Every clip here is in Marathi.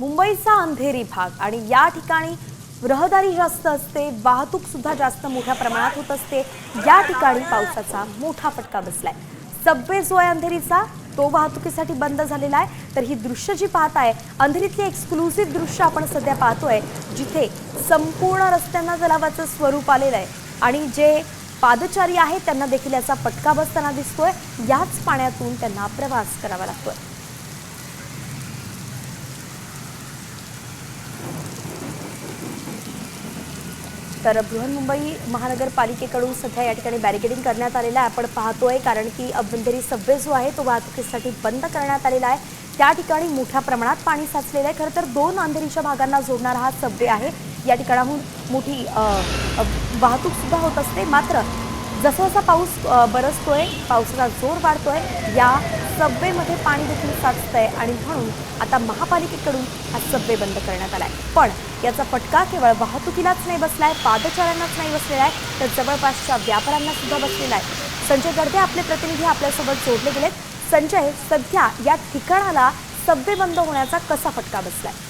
मुंबईचा अंधेरी भाग आणि या ठिकाणी रहदारी जास्त असते वाहतूक सुद्धा जास्त मोठ्या प्रमाणात होत असते. या ठिकाणी पावसाचा मोठा फटका बसलाय. सबवे जो आहे अंधेरीचा तो वाहतुकीसाठी बंद झालेला आहे. तर ही दृश्य जी पाहताय अंधेरीतली एक्सक्लुसिव्ह दृश्य आपण सध्या पाहतोय जिथे संपूर्ण रस्त्यांना जलावाचं स्वरूप आलेलं आहे. आणि जे पादचारी आहेत त्यांना देखील याचा फटका बसताना दिसतोय. याच पाण्यातून त्यांना प्रवास करावा लागतोय. तर बृहन्मुंबई महानगरपालिकेकडून सध्या या ठिकाणी बॅरिकेडिंग करण्यात आलेलं आहे. आपण पाहतोय कारण की अभ्यंतरी सबवे जो आहे तो वाहतुकीसाठी बंद करण्यात आलेला आहे. त्या ठिकाणी मोठ्या प्रमाणात पाणी साचलेलं आहे. खरं तर दोन अंधेरीच्या भागांना जोडणारा हा सबवे आहे. या ठिकाणाहून मोठी वाहतूकसुद्धा होत असते. मात्र जसा जसा पाऊस बरसतोय पावसाचा जोर वाढतोय या सबवेमध्ये पाणी देखील साचतंय आणि म्हणून आता महापालिकेकडून हा सबवे बंद करण्यात आलाय. पण याचा फटका केवळ वाहतुकीलाच नाही बसलाय पादचाऱ्यांनाच नाही बसलेला आहे तर जवळपासच्या व्यापाऱ्यांना सुद्धा बसलेला आहे. संजय गर्दे आपले प्रतिनिधी आपल्यासोबत जोडले गेलेत. संजय सध्या या ठिकाणाला सबवे बंद होण्याचा कसा फटका बसलाय? आहे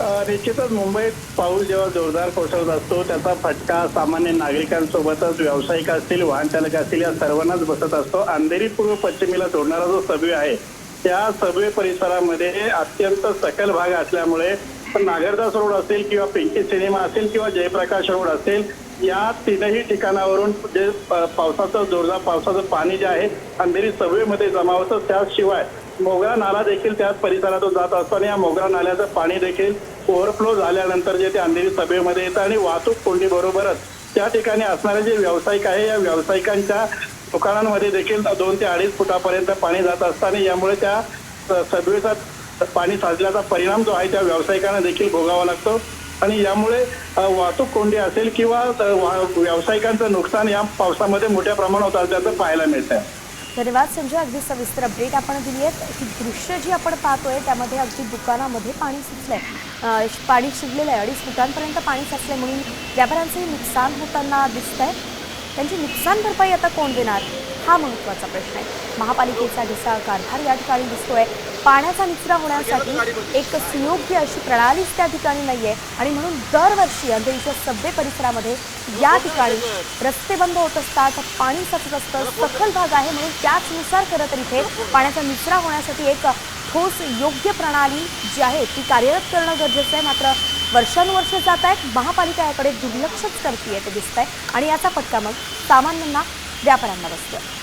निश्चितच मुंबईत पाऊस जेव्हा जोरदार कोसळत असतो त्याचा फटका सामान्य नागरिकांसोबतच व्यावसायिक असतील वाहन चालक असतील या सर्वांनाच बसत असतो. अंधेरी पूर्व पश्चिमेला जोडणारा जो सबवे आहे त्या सबवे परिसरामध्ये अत्यंत सकल भाग असल्यामुळे नागरदास रोड असेल किंवा पिंकी सिनेमा असेल किंवा जयप्रकाश रोड असेल या तीनही ठिकाणावरून जे पावसाचं जोरदार पावसाचं पाणी जे आहे अंधेरी सबवेमध्ये जमा होतं त्याशिवाय मोगरा नाला देखील त्याच परिसरातून जात असताना या मोगरा नाल्याचं पाणी देखील ओव्हरफ्लो झाल्यानंतर जे ते अंधेरी सभेमध्ये येतं आणि वाहतूक कोंडी बरोबरच त्या ठिकाणी असणारे जे व्यावसायिक आहे या व्यावसायिकांच्या दुकानांमध्ये देखील दोन ते अडीच फुटापर्यंत पाणी जात असताना यामुळे त्या सभेचा पाणी साचल्याचा परिणाम जो आहे त्या व्यावसायिकांना देखील भोगावा लागतो. आणि यामुळे वाहतूक कोंडी असेल किंवा वा- व्यावसायिकांचं नुकसान या पावसामध्ये मोठ्या प्रमाणात होत असल्याचं पाहायला मिळतं धन्यवाद संजय अगदी सविस्तर अपडेट आपण दिली आहेत ही दृश्य जी आपण पाहतोय त्यामध्ये अगदी दुकानामध्ये पाणी सुचलंय पाणी शिरलेलं आहे अडीच फुटांपर्यंत पाणी साचलंय म्हणून व्यापाऱ्यांचंही नुकसान होताना दिसत आहे त्यांची नुकसान भरपाई आता कोण देणार? हा महत्त्वाचा प्रश्न आहे. महापालिकेचा ढिसा कारभार या ठिकाणी दिसतोय पाण्याचा निचरा होण्यासाठी एक सुयोग्य अशी प्रणालीच त्या ठिकाणी नाही आहे आणि म्हणून दरवर्षी अंधेरीच्या सभ्य परिसरामध्ये या ठिकाणी रस्ते बंद होत असतात पाणी साचत असतं सखल भाग आहे. म्हणून त्याचनुसार खरं तर इथे पाण्याचा निचरा होण्यासाठी एक ठोस योग्य प्रणाली जी आहे ती कार्यरत करणं गरजेचं आहे. मात्र वर्षानुवर्ष जात आहेत महापालिका याकडे दुर्लक्षच करते ते दिसत आहे आणि याचा फटका मग सामान्यांना व्यापाऱ्यांना आहे